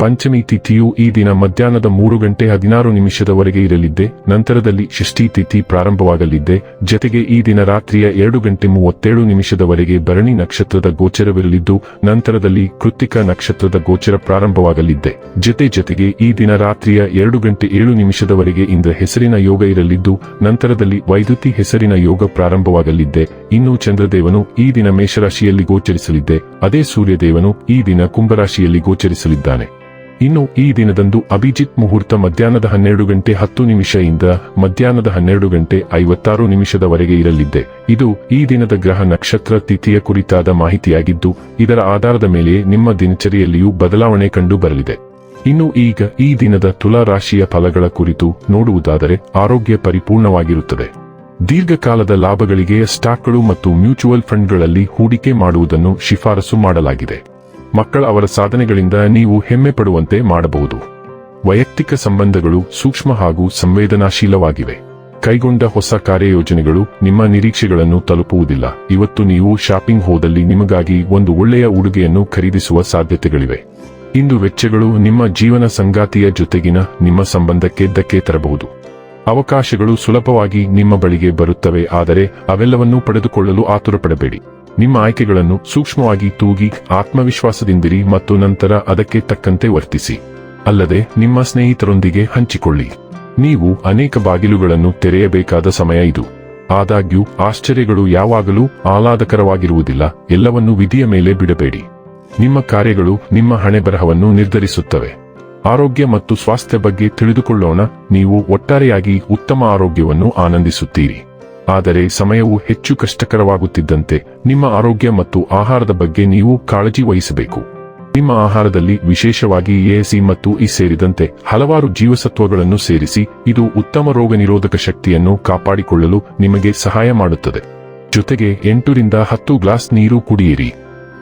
ಪಂಚಮಿ ತಿಥಿಯು ಈ ದಿನ ಮಧ್ಯಾಹ್ನದ ಮೂರು ಗಂಟೆ ಹದಿನಾರು ನಿಮಿಷದವರೆಗೆ ಇರಲಿದ್ದೆ, ನಂತರದಲ್ಲಿ ಷಷ್ಠಿ ತಿಥಿ ಪ್ರಾರಂಭವಾಗಲಿದ್ದೆ, ಜತೆಗೆ ಈ ದಿನ ರಾತ್ರಿಯ ಎರಡು ಗಂಟೆ ಮೂವತ್ತೇಳು ನಿಮಿಷದವರೆಗೆ ಭರಣಿ ನಕ್ಷತ್ರದ ಗೋಚರವಿರಲಿದ್ದು, ನಂತರದಲ್ಲಿ ಕೃತಿಕ ನಕ್ಷತ್ರದ ಗೋಚರ ಪ್ರಾರಂಭವಾಗಲಿದ್ದೆ. ಜತೆ ಜತೆಗೆ ಈ ದಿನ ರಾತ್ರಿಯ ಎರಡು ಗಂಟೆ ಏಳು ನಿಮಿಷದವರೆಗೆ ಇಂದ್ರ ಹೆಸರಿನ ಯೋಗ ಇರಲಿದ್ದು, ನಂತರದಲ್ಲಿ ವೈದ್ಯುತಿ ಹೆಸರಿನ ಯೋಗ ಪ್ರಾರಂಭವಾಗಲಿದ್ದೆ. ಇನ್ನು ಚಂದ್ರದೇವನು ಈ ದಿನ ಮೇಷರಾಶಿಯಲ್ಲಿ ಗೋಚರಿಸಲಿದ್ದೆ. ಅದೇ ಸೂರ್ಯದೇವನು ಈ ದಿನ ಕುಂಭರಾಶಿಯಲ್ಲಿ ಗೋಚರಿಸಲಿದ್ದಾನೆ. ಇನ್ನು ಈ ದಿನದಂದು ಅಭಿಜಿತ್ ಮುಹೂರ್ತ ಮಧ್ಯಾಹ್ನದ ಹನ್ನೆರಡು ಗಂಟೆ ಹತ್ತು ನಿಮಿಷದಿಂದ ಮಧ್ಯಾಹ್ನದ ಹನ್ನೆರಡು ಗಂಟೆ ಐವತ್ತಾರು ನಿಮಿಷದವರೆಗೆ ಇರಲಿದ್ದೆ ಇದು ಈ ದಿನದ ಗ್ರಹ ನಕ್ಷತ್ರ ತಿಥಿಯ ಕುರಿತಾದ ಮಾಹಿತಿಯಾಗಿದ್ದು, ಇದರ ಆಧಾರದ ಮೇಲೆ ನಿಮ್ಮ ದಿನಚರಿಯಲ್ಲಿಯೂ ಬದಲಾವಣೆ ಕಂಡು ಬರಲಿದೆ ಇನ್ನು ಈಗ ಈ ದಿನದ ತುಲಾ ರಾಶಿಯ ಫಲಗಳ ಕುರಿತು ನೋಡುವುದಾದರೆ ಆರೋಗ್ಯ ಪರಿಪೂರ್ಣವಾಗಿರುತ್ತದೆ. ದೀರ್ಘಕಾಲದ ಲಾಭಗಳಿಗೆ ಸ್ಟಾಕ್ಗಳು ಮತ್ತು ಮ್ಯೂಚುವಲ್ ಫಂಡ್ಗಳಲ್ಲಿ ಹೂಡಿಕೆ ಮಾಡುವುದನ್ನು ಶಿಫಾರಸು ಮಾಡಲಾಗಿದೆ. ಮಕ್ಕಳ ಅವರ ಸಾಧನೆಗಳಿಂದ ನೀವು ಹೆಮ್ಮೆ ಪಡುವಂತೆ ಮಾಡಬಹುದು. ವೈಯಕ್ತಿಕ ಸಂಬಂಧಗಳು ಸೂಕ್ಷ್ಮ ಹಾಗೂ ಸಂವೇದನಾಶೀಲವಾಗಿವೆ. ಕೈಗೊಂಡ ಹೊಸ ಕಾರ್ಯಯೋಜನೆಗಳು ನಿಮ್ಮ ನಿರೀಕ್ಷೆಗಳನ್ನು ತಲುಪುವುದಿಲ್ಲ. ಇವತ್ತು ನೀವು ಶಾಪಿಂಗ್ ಹೋದಲ್ಲಿ ನಿಮಗಾಗಿ ಒಂದು ಒಳ್ಳೆಯ ಉಡುಗೆಯನ್ನು ಖರೀದಿಸುವ ಸಾಧ್ಯತೆಗಳಿವೆ. ಇಂದು ವೆಚ್ಚಗಳು ನಿಮ್ಮ ಜೀವನ ಸಂಗಾತಿಯ ಜೊತೆಗಿನ ನಿಮ್ಮ ಸಂಬಂಧಕ್ಕೆ ಧಕ್ಕೆ ತರಬಹುದು. ಅವಕಾಶಗಳು ಸುಲಭವಾಗಿ ನಿಮ್ಮ ಬಳಿಗೆ ಬರುತ್ತವೆ, ಆದರೆ ಅವೆಲ್ಲವನ್ನೂ ಪಡೆದುಕೊಳ್ಳಲು ಆತುರಪಡಬೇಡಿ. ನಿಮ್ಮ ಆಯ್ಕೆಗಳನ್ನು ಸೂಕ್ಷ್ಮವಾಗಿ ತೂಗಿ ಆತ್ಮವಿಶ್ವಾಸದಿಂದಿರಿ ಮತ್ತು ನಂತರ ಅದಕ್ಕೆ ತಕ್ಕಂತೆ ವರ್ತಿಸಿ. ಅಲ್ಲದೆ ನಿಮ್ಮ ಸ್ನೇಹಿತರೊಂದಿಗೆ ಹಂಚಿಕೊಳ್ಳಿ. ನೀವು ಅನೇಕ ಬಾಗಿಲುಗಳನ್ನು ತೆರೆಯಬೇಕಾದ ಸಮಯ ಇದು. ಆದಾಗ್ಯೂ, ಆಶ್ಚರ್ಯಗಳು ಯಾವಾಗಲೂ ಆಹ್ಲಾದಕರವಾಗಿರುವುದಿಲ್ಲ, ಎಲ್ಲವನ್ನೂ ವಿಧಿಯ ಮೇಲೆ ಬಿಡಬೇಡಿ. ನಿಮ್ಮ ಕಾರ್ಯಗಳು ನಿಮ್ಮ ಹಣೆಬರಹವನ್ನು ನಿರ್ಧರಿಸುತ್ತವೆ. ಆರೋಗ್ಯ ಮತ್ತು ಸ್ವಾಸ್ಥ್ಯ ಬಗ್ಗೆ ತಿಳಿದುಕೊಳ್ಳೋಣ, ನೀವು ಒಟ್ಟಾರೆಯಾಗಿ ಉತ್ತಮ ಆರೋಗ್ಯವನ್ನು ಆನಂದಿಸುತ್ತೀರಿ. ಆದರೆ ಸಮಯವು ಹೆಚ್ಚು ಕಷ್ಟಕರವಾಗುತ್ತಿದ್ದಂತೆ ನಿಮ್ಮ ಆರೋಗ್ಯ ಮತ್ತು ಆಹಾರದ ಬಗ್ಗೆ ನೀವು ಕಾಳಜಿ ವಹಿಸಬೇಕು. ನಿಮ್ಮ ಆಹಾರದಲ್ಲಿ ವಿಶೇಷವಾಗಿ ಎಸಿ ಮತ್ತು ಇ ಸೇರಿದಂತೆ ಹಲವಾರು ಜೀವಸತ್ವಗಳನ್ನು ಸೇರಿಸಿ ಇದು ಉತ್ತಮ ರೋಗ ನಿರೋಧಕ ಶಕ್ತಿಯನ್ನು ಕಾಪಾಡಿಕೊಳ್ಳಲು ನಿಮಗೆ ಸಹಾಯ ಮಾಡುತ್ತದೆ. ಜೊತೆಗೆ ಎಂಟರಿಂದ ಹತ್ತು ಗ್ಲಾಸ್ ನೀರು ಕುಡಿಯಿರಿ.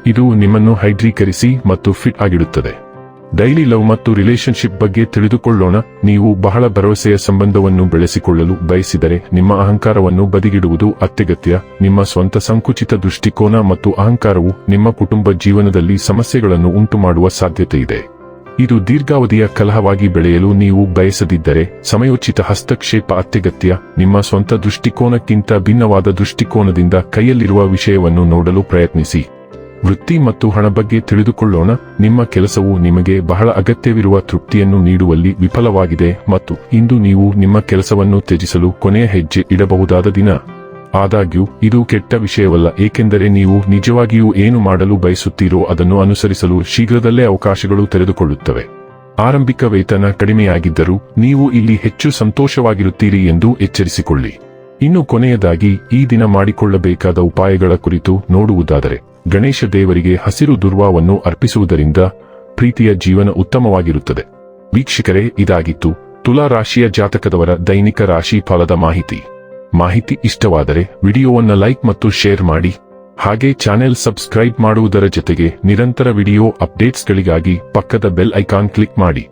ಇದು ನಿಮ್ಮನ್ನು ಹೈಡ್ರೀಕರಿಸಿ ಮತ್ತು ಫಿಟ್ ಆಗಿಡುತ್ತದೆ. ಡೈಲಿ ಲವ್ ಮತ್ತು ರಿಲೇಶನ್ಶಿಪ್ ಬಗ್ಗೆ ತಿಳಿದುಕೊಳ್ಳೋಣ. ನೀವು ಬಹಳ ಭರವಸೆಯ ಸಂಬಂಧವನ್ನು ಬೆಳೆಸಿಕೊಳ್ಳಲು ಬಯಸಿದರೆ ನಿಮ್ಮ ಅಹಂಕಾರವನ್ನು ಬದಿಗಿಡುವುದು ಅತ್ಯಗತ್ಯ. ನಿಮ್ಮ ಸ್ವಂತ ಸಂಕುಚಿತ ದೃಷ್ಟಿಕೋನ ಮತ್ತು ಅಹಂಕಾರವು ನಿಮ್ಮ ಕುಟುಂಬ ಜೀವನದಲ್ಲಿ ಸಮಸ್ಯೆಗಳನ್ನು ಉಂಟುಮಾಡುವ ಸಾಧ್ಯತೆ ಇದೆ ಇದು ದೀರ್ಘಾವಧಿಯ ಕಲಹವಾಗಿ ಬೆಳೆಯಲು ನೀವು ಬಯಸದಿದ್ದರೆ ಸಮಯೋಚಿತ ಹಸ್ತಕ್ಷೇಪ ಅತ್ಯಗತ್ಯ. ನಿಮ್ಮ ಸ್ವಂತ ದೃಷ್ಟಿಕೋನಕ್ಕಿಂತ ಭಿನ್ನವಾದ ದೃಷ್ಟಿಕೋನದಿಂದ ಕೈಯಲ್ಲಿರುವ ವಿಷಯವನ್ನು ನೋಡಲು ಪ್ರಯತ್ನಿಸಿ. ವೃತ್ತಿ ಮತ್ತು ಹಣ ಬಗ್ಗೆ ತಿಳಿದುಕೊಳ್ಳೋಣ. ನಿಮ್ಮ ಕೆಲಸವು ನಿಮಗೆ ಬಹಳ ಅಗತ್ಯವಿರುವ ತೃಪ್ತಿಯನ್ನು ನೀಡುವಲ್ಲಿ ವಿಫಲವಾಗಿದೆ ಮತ್ತು ಇಂದು ನೀವು ನಿಮ್ಮ ಕೆಲಸವನ್ನು ತ್ಯಜಿಸಲು ಕೊನೆಯ ಹೆಜ್ಜೆ ಇಡಬಹುದಾದ ದಿನ. ಆದಾಗ್ಯೂ, ಇದು ಕೆಟ್ಟ ವಿಷಯವಲ್ಲ, ಏಕೆಂದರೆ ನೀವು ನಿಜವಾಗಿಯೂ ಏನು ಮಾಡಲು ಬಯಸುತ್ತೀರೋ ಅದನ್ನು ಅನುಸರಿಸಲು ಶೀಘ್ರದಲ್ಲೇ ಅವಕಾಶಗಳು ತೆರೆದುಕೊಳ್ಳುತ್ತವೆ. ಆರಂಭಿಕ ವೇತನ ಕಡಿಮೆಯಾಗಿದ್ದರೂ, ನೀವು ಇಲ್ಲಿ ಹೆಚ್ಚು ಸಂತೋಷವಾಗಿರುತ್ತೀರಿ ಎಂದು ಎಚ್ಚರಿಸಿಕೊಳ್ಳಿ. ಇನ್ನು ಕೊನೆಯದಾಗಿ, ಈ ದಿನ ಮಾಡಿಕೊಳ್ಳಬೇಕಾದ ಉಪಾಯಗಳ ಕುರಿತು ನೋಡುವುದಾದರೆ ಗಣೇಶ ದೇವರಿಗೆ ಹಸಿರು ದುರ್ವಾವನ್ನು ಅರ್ಪಿಸುವುದರಿಂದ ಪ್ರೀತಿಯ ಜೀವನ ಉತ್ತಮವಾಗಿರುತ್ತದೆ. ವೀಕ್ಷಕರೇ, ಇದಾಗಿತ್ತು ತುಲಾ ರಾಶಿಯ ಜಾತಕದವರ ದೈನಿಕ ರಾಶಿ ಫಲದ ಮಾಹಿತಿ. ಮಾಹಿತಿ ಇಷ್ಟವಾದರೆ ವಿಡಿಯೋವನ್ನು ಲೈಕ್ ಮತ್ತು ಶೇರ್ ಮಾಡಿ. ಹಾಗೆ ಚಾನೆಲ್ ಸಬ್ಸ್ಕ್ರೈಬ್ ಮಾಡುವುದರ ಜೊತೆಗೆ ನಿರಂತರ ವಿಡಿಯೋ ಅಪ್ಡೇಟ್ಸ್ಗಳಿಗಾಗಿ ಪಕ್ಕದ ಬೆಲ್ ಐಕಾನ್ ಕ್ಲಿಕ್ ಮಾಡಿ.